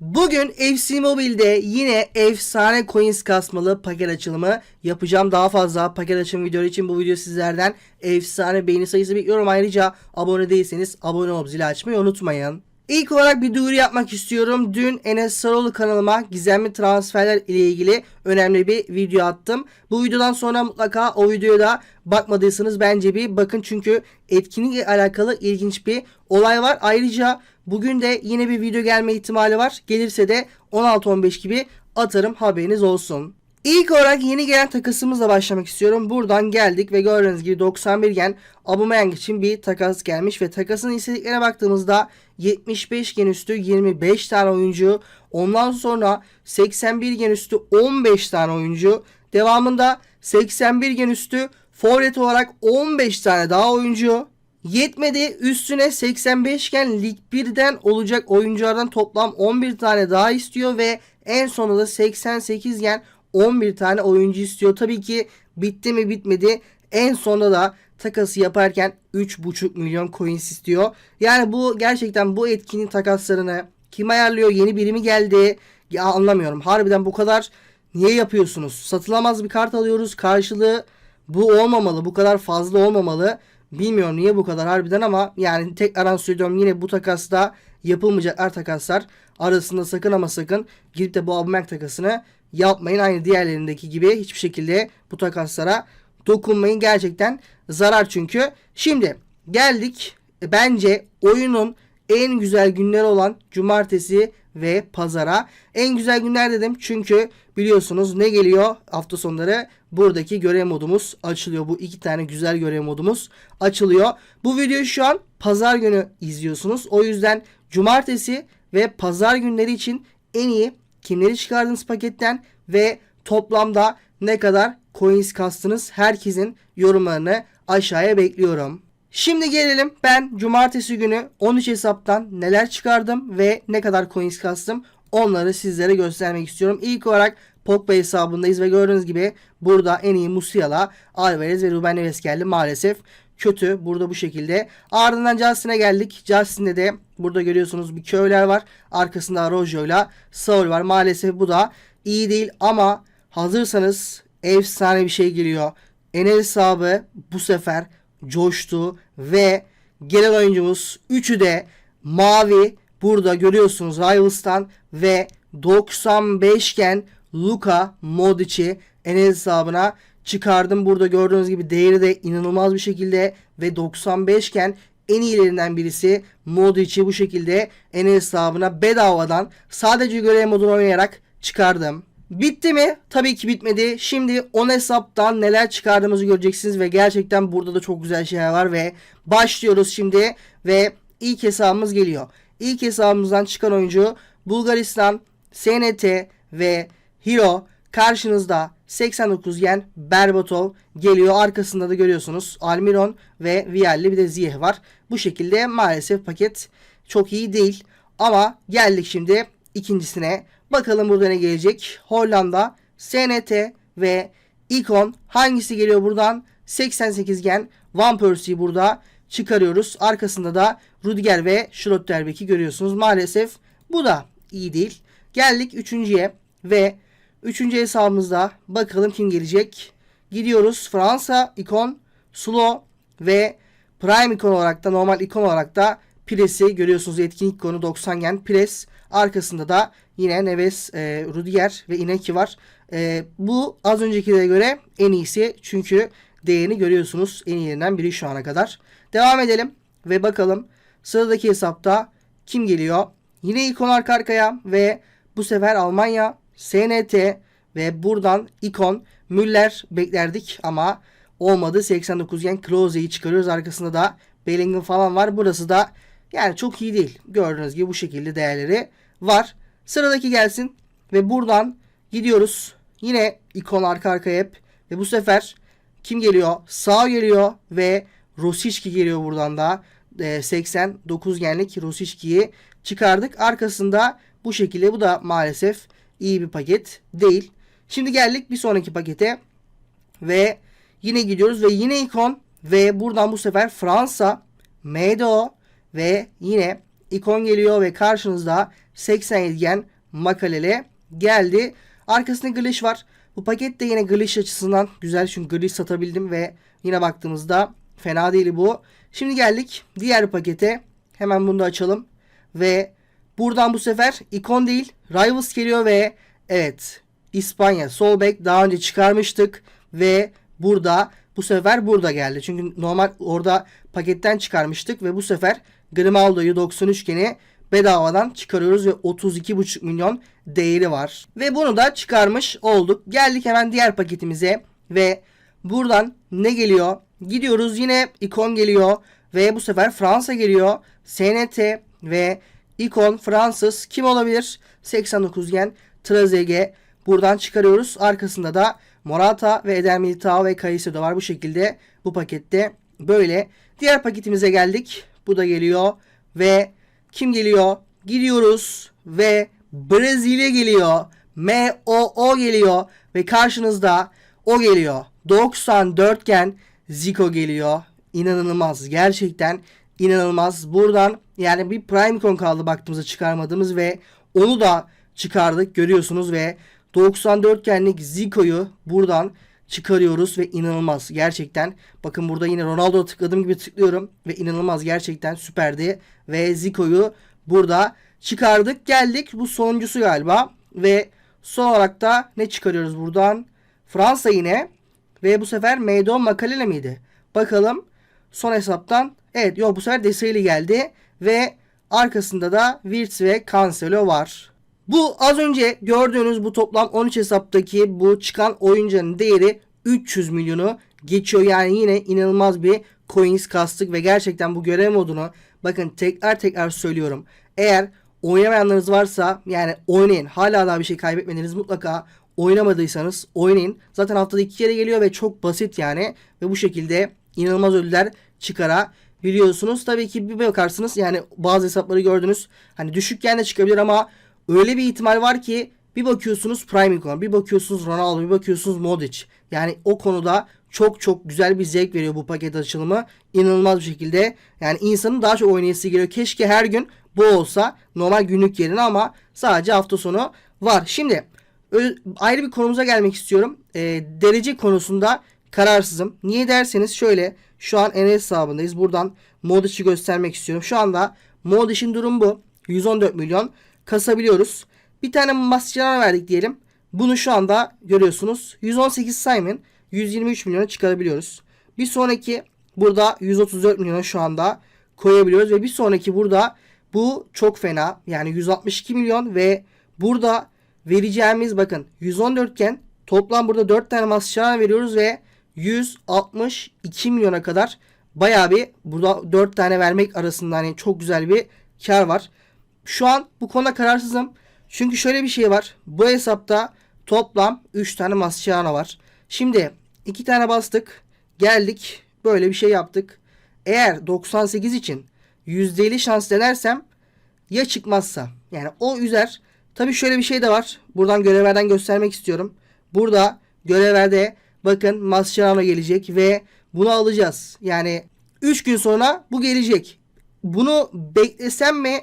Bugün FC Mobile'de yine efsane coins kasmalı paket açılımı yapacağım. Daha fazla paket açılım videoları için bu video sizlerden efsane beğeni sayısı bekliyorum. Ayrıca abone değilseniz abone olup zili açmayı unutmayın. İlk olarak bir duyuru yapmak istiyorum. Dün Enes Sarıoğlu kanalıma gizemli transferler ile ilgili önemli bir video attım. Bu videodan sonra mutlaka o videoya da bakmadıysanız bence bir bakın çünkü etkinlikle alakalı ilginç bir olay var. Ayrıca bugün de yine bir video gelme ihtimali var. Gelirse de 16-15 gibi atarım haberiniz olsun. İlk olarak yeni gelen takasımızla başlamak istiyorum. Buradan geldik ve gördüğünüz gibi 91 gen Aubameyang için bir takas gelmiş ve takasın istediklerine baktığımızda 75 gen üstü 25 tane oyuncu. Ondan sonra 81 gen üstü 15 tane oyuncu. Devamında 81 gen üstü forvet olarak 15 tane daha oyuncu. Yetmedi üstüne 85 gen Lig 1'den olacak oyunculardan toplam 11 tane daha istiyor ve en sonunda da 88 gen 11 tane oyuncu istiyor. Tabii ki bitti mi bitmedi. En sonunda da takası yaparken 3,5 milyon coins istiyor. Yani bu gerçekten bu etkinin takaslarını kim ayarlıyor? Yeni biri mi geldi? Ya anlamıyorum. Harbiden bu kadar niye yapıyorsunuz? Satılamaz bir kart alıyoruz. Karşılığı bu olmamalı. Bu kadar fazla olmamalı. Bilmiyorum niye bu kadar harbiden ama yani tekrardan söylüyorum yine bu takasta yapılmayacaklar takaslar arasında sakın ama sakın gidip de bu Aubameyang takasını yapmayın. Aynı diğerlerindeki gibi hiçbir şekilde bu takaslara dokunmayın. Gerçekten zarar çünkü. Şimdi geldik e, bence oyunun en güzel günleri olan cumartesi ve pazara. En güzel günler dedim çünkü biliyorsunuz ne geliyor hafta sonları buradaki görev modumuz açılıyor. Bu iki tane güzel görev modumuz açılıyor. Bu videoyu şu an pazar günü izliyorsunuz. O yüzden cumartesi ve pazar günleri için en iyi kimleri çıkardınız paketten ve toplamda ne kadar coins kastınız herkesin yorumlarını aşağıya bekliyorum. Şimdi gelelim ben cumartesi günü 13 hesaptan neler çıkardım ve ne kadar coins kastım onları sizlere göstermek istiyorum. İlk olarak Pogba hesabındayız ve gördüğünüz gibi burada en iyi Musiala, Alvarez ve Ruben Neves geldi maalesef. Kötü burada bu şekilde. Ardından Justin'e geldik. Justin'de de burada görüyorsunuz bir köyler var. Arkasında Arrojo ile Saul var. Maalesef bu da iyi değil ama hazırsanız efsane bir şey geliyor. Enel hesabı bu sefer coştu ve gelen oyuncumuz üçü de mavi burada görüyorsunuz Rivals'tan ve 95 iken Luka Modric'i Enel hesabına çıkardım. Burada gördüğünüz gibi değeri de inanılmaz bir şekilde ve 95 iken en iyilerinden birisi Modric'i bu şekilde Enel hesabına bedavadan sadece görev modunu oynayarak çıkardım. Bitti mi? Tabii ki bitmedi. Şimdi 10 hesaptan neler çıkardığımızı göreceksiniz ve gerçekten burada da çok güzel şeyler var ve başlıyoruz şimdi ve ilk hesabımız geliyor. İlk hesabımızdan çıkan oyuncu Bulgaristan, SNT ve Hero karşınızda 89 yen Berbatov geliyor. Arkasında da görüyorsunuz Almiron ve Vialli bir de Ziyeh var. Bu şekilde maalesef paket çok iyi değil. Ama geldik şimdi ikincisine. Bakalım burada ne gelecek. Hollanda, SNT ve Icon hangisi geliyor buradan? 88 gen Van Persie'yi burada çıkarıyoruz. Arkasında da Rudiger ve Schlotterbeck'i görüyorsunuz. Maalesef bu da iyi değil. Geldik üçüncüye ve üçüncü hesabımızda bakalım kim gelecek. Gidiyoruz Fransa ikon, Slow ve Prime ikon olarak da normal ikon olarak da Pres'i görüyorsunuz. Etkinlik ikonu 90 gen Pres. Arkasında da yine Neves, e, Rudiger ve Ineki var. E, bu az öncekilere göre en iyisi. Çünkü değerini görüyorsunuz. En iyilerinden biri şu ana kadar. Devam edelim ve bakalım sıradaki hesapta kim geliyor? Yine ikon arka arkaya ve bu sefer Almanya, SNT ve buradan ikon Müller beklerdik ama olmadı. 89 yen Klose'yi çıkarıyoruz. Arkasında da Bellingham falan var. Burası da yani çok iyi değil. Gördüğünüz gibi bu şekilde değerleri var. Sıradaki gelsin ve buradan gidiyoruz. Yine ikon arka arkaya hep ve bu sefer kim geliyor? Sağ geliyor ve Rosicki geliyor buradan da. E, 89 genlik Rosicki'yi çıkardık. Arkasında bu şekilde bu da maalesef iyi bir paket değil. Şimdi geldik bir sonraki pakete ve yine gidiyoruz ve yine ikon ve buradan bu sefer Fransa, MDO ve yine ikon geliyor ve karşınızda 87 gen Makalele geldi. Arkasında Glish var. Bu paket de yine Glish açısından güzel çünkü Glish satabildim ve yine baktığımızda fena değil bu. Şimdi geldik diğer pakete. Hemen bunu da açalım. Ve buradan bu sefer ikon değil Rivals geliyor ve evet İspanya sol bek daha önce çıkarmıştık ve burada bu sefer burada geldi. Çünkü normal orada paketten çıkarmıştık ve bu sefer Grimaldo'yu 93 geni bedavadan çıkarıyoruz ve 32,5 milyon değeri var. Ve bunu da çıkarmış olduk. Geldik hemen diğer paketimize ve buradan ne geliyor? Gidiyoruz yine ikon geliyor ve bu sefer Fransa geliyor. SNT ve ikon Fransız kim olabilir? 89 gen Trezeguet buradan çıkarıyoruz. Arkasında da Morata ve Eder Militao ve Caicedo var bu şekilde bu pakette böyle. Diğer paketimize geldik. Bu da geliyor ve kim geliyor? Gidiyoruz ve Brezilya geliyor. M-O-O geliyor ve karşınızda o geliyor. 94 gen Zico geliyor. İnanılmaz. Gerçekten inanılmaz. Buradan yani bir Prime Icon kaldı baktığımızda çıkarmadığımız ve onu da çıkardık görüyorsunuz ve 94 genlik Zico'yu buradan çıkarıyoruz ve inanılmaz gerçekten. Bakın burada yine Ronaldo'ya tıkladığım gibi tıklıyorum ve inanılmaz gerçekten süperdi. Ve Zico'yu burada çıkardık geldik. Bu sonuncusu galiba ve son olarak da ne çıkarıyoruz buradan? Fransa yine ve bu sefer Meydon Makalele miydi? Bakalım son hesaptan. Evet yok bu sefer Deseli geldi ve arkasında da Wirtz ve Cancelo var. Bu az önce gördüğünüz bu toplam 13 hesaptaki bu çıkan oyuncunun değeri 300 milyonu geçiyor. Yani yine inanılmaz bir coins kastık ve gerçekten bu görev modunu bakın tekrar tekrar söylüyorum. Eğer oynamayanlarınız varsa yani oynayın. Hala daha bir şey kaybetmediniz mutlaka oynamadıysanız oynayın. Zaten haftada iki kere geliyor ve çok basit yani. Ve bu şekilde inanılmaz ödüller çıkarabiliyorsunuz. Tabii ki bir bakarsınız yani bazı hesapları gördünüz. Hani düşükken de çıkabilir ama öyle bir ihtimal var ki bir bakıyorsunuz Prime Icon, bir bakıyorsunuz Ronaldo, bir bakıyorsunuz Modric. Yani o konuda çok çok güzel bir zevk veriyor bu paket açılımı. İnanılmaz bir şekilde. Yani insanın daha çok oynayası geliyor. Keşke her gün bu olsa normal günlük yerine ama sadece hafta sonu var. Şimdi ayrı bir konumuza gelmek istiyorum. E, derece konusunda kararsızım. Niye derseniz şöyle şu an Enes hesabındayız. Buradan Modric'i göstermek istiyorum. Şu anda Modric'in durum bu. 114 milyon kasabiliyoruz. Bir tane Mascherano verdik diyelim. Bunu şu anda görüyorsunuz. 118 Simon 123 milyona çıkarabiliyoruz. Bir sonraki burada 134 milyona şu anda koyabiliyoruz ve bir sonraki burada bu çok fena. Yani 162 milyon ve burada vereceğimiz bakın 114 iken toplam burada 4 tane Mascherano veriyoruz ve 162 milyona kadar bayağı bir burada 4 tane vermek arasında hani çok güzel bir kar var. Şu an bu konuda kararsızım. Çünkü şöyle bir şey var. Bu hesapta toplam 3 tane Mascherano var. Şimdi 2 tane bastık. Geldik. Böyle bir şey yaptık. Eğer 98 için %50 şans denersem ya çıkmazsa. Yani o üzer. Tabi şöyle bir şey de var. Buradan görevlerden göstermek istiyorum. Burada görevlerde bakın Mascherano gelecek ve bunu alacağız. Yani 3 gün sonra bu gelecek. Bunu beklesem mi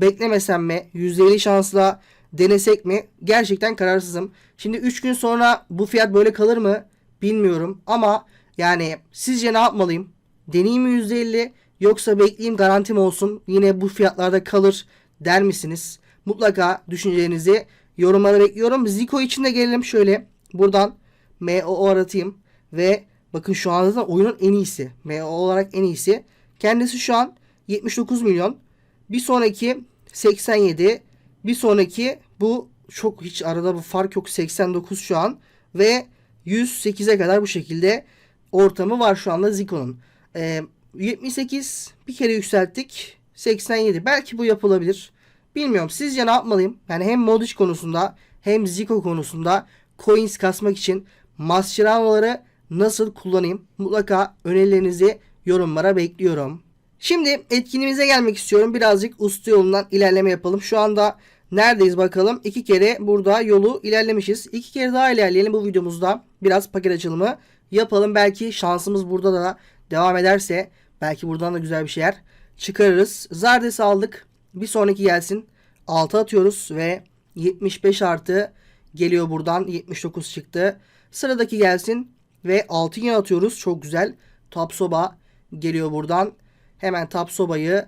beklemesem mi %50 şansla denesek mi gerçekten kararsızım. Şimdi 3 gün sonra bu fiyat böyle kalır mı bilmiyorum ama yani sizce ne yapmalıyım? Deneyeyim mi %50 yoksa bekleyeyim garantim olsun yine bu fiyatlarda kalır der misiniz? Mutlaka düşüncelerinizi yorumlara bekliyorum. Zico için de gelelim şöyle buradan MO aratayım ve bakın şu anda da oyunun en iyisi. MO olarak en iyisi. Kendisi şu an 79 milyon. Bir sonraki 87. Bir sonraki bu çok hiç arada bir fark yok. 89 şu an. Ve 108'e kadar bu şekilde ortamı var şu anda Zico'nun. Ee, 78 bir kere yükselttik. 87. Belki bu yapılabilir. Bilmiyorum. Sizce ne yapmalıyım? Yani hem Modric konusunda hem Zico konusunda coins kasmak için Mascherano'ları nasıl kullanayım? Mutlaka önerilerinizi yorumlara bekliyorum. Şimdi etkinliğimize gelmek istiyorum. Birazcık usta yolundan ilerleme yapalım. Şu anda neredeyiz bakalım. İki kere burada yolu ilerlemişiz. İki kere daha ilerleyelim bu videomuzda. Biraz paket açılımı yapalım. Belki şansımız burada da devam ederse belki buradan da güzel bir şeyler çıkarırız. Zardes'i aldık. Bir sonraki gelsin. 6 atıyoruz ve 75 artı geliyor buradan 79 çıktı. Sıradaki gelsin ve 6 yine atıyoruz. Çok güzel. Top soba geliyor buradan. Hemen top sobayı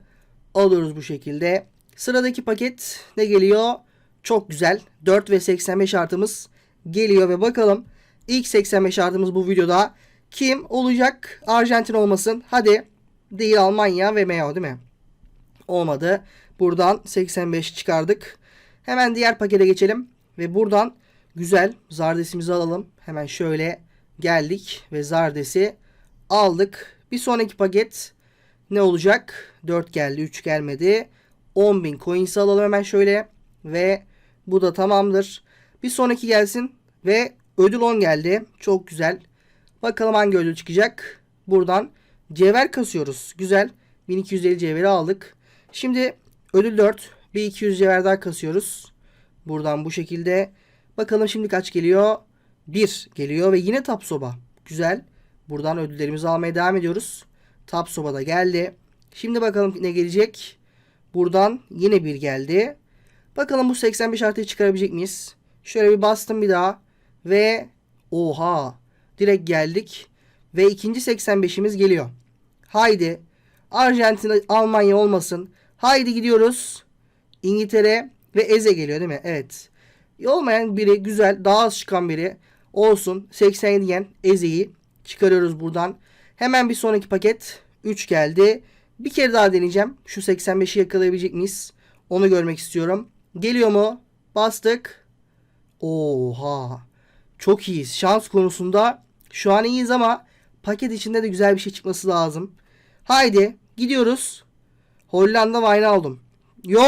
alıyoruz bu şekilde. Sıradaki paket ne geliyor? Çok güzel. 4 ve 85 artımız geliyor ve bakalım ilk 85 artımız bu videoda kim olacak? Arjantin olmasın. Hadi. Değil Almanya ve Meo değil mi? Olmadı. Buradan 85 çıkardık. Hemen diğer pakete geçelim. Ve buradan güzel Zardes'imizi alalım. Hemen şöyle geldik ve Zardes'i aldık. Bir sonraki paket ne olacak? 4 geldi 3 gelmedi. 10.000 coins alalım hemen şöyle. Ve bu da tamamdır. Bir sonraki gelsin. Ve ödül 10 geldi. Çok güzel. Bakalım hangi ödül çıkacak. Buradan cevher kasıyoruz. Güzel. 1250 cevheri aldık. Şimdi ödül 4. Bir 200 cevher daha kasıyoruz. Buradan bu şekilde. Bakalım şimdi kaç geliyor? 1 geliyor ve yine tap soba. Güzel. Buradan ödüllerimizi almaya devam ediyoruz. Tap soba da geldi. Şimdi bakalım ne gelecek. Buradan yine bir geldi. Bakalım bu 85 artıyı çıkarabilecek miyiz? Şöyle bir bastım bir daha. Ve oha. Direkt geldik. Ve ikinci 85'imiz geliyor. Haydi. Arjantin, Almanya olmasın. Haydi gidiyoruz. İngiltere ve Eze geliyor değil mi? Evet. Olmayan biri güzel. Daha az çıkan biri olsun. 87 yen Eze'yi çıkarıyoruz buradan. Hemen bir sonraki paket 3 geldi. Bir kere daha deneyeceğim. Şu 85'i yakalayabilecek miyiz? Onu görmek istiyorum. Geliyor mu? Bastık. Oha. Çok iyiyiz. Şans konusunda şu an iyiyiz ama paket içinde de güzel bir şey çıkması lazım. Haydi gidiyoruz. Hollanda Wijnaldum. Yo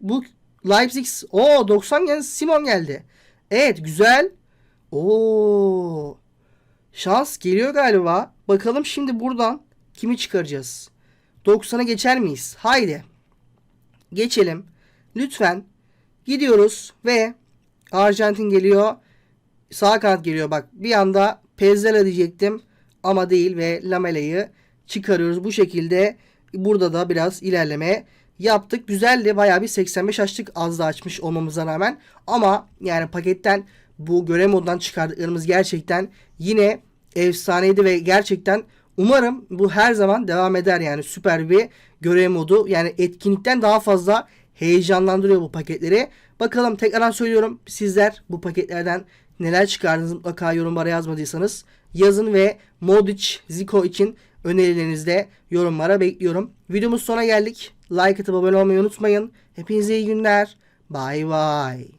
bu Leipzig. O 90 gen Simon geldi. Evet güzel. Oo. Şans geliyor galiba. Bakalım şimdi buradan kimi çıkaracağız? 90'a geçer miyiz? Haydi. Geçelim. Lütfen. Gidiyoruz ve Arjantin geliyor. Sağ kanat geliyor bak. Bir anda Pezzela diyecektim ama değil ve Lamela'yı çıkarıyoruz. Bu şekilde burada da biraz ilerleme yaptık. Güzeldi. Bayağı bir 85 açtık. Az da açmış olmamıza rağmen. Ama yani paketten bu görev moddan çıkardıklarımız gerçekten yine efsaneydi ve gerçekten umarım bu her zaman devam eder yani süper bir görev modu. Yani etkinlikten daha fazla heyecanlandırıyor bu paketleri. Bakalım tekrardan söylüyorum sizler bu paketlerden neler çıkardınız mutlaka yorumlara yazmadıysanız yazın ve Modric, Zico için önerilerinizi de yorumlara bekliyorum. Videomuz sona geldik. Like atıp abone olmayı unutmayın. Hepinize iyi günler. Bye bye.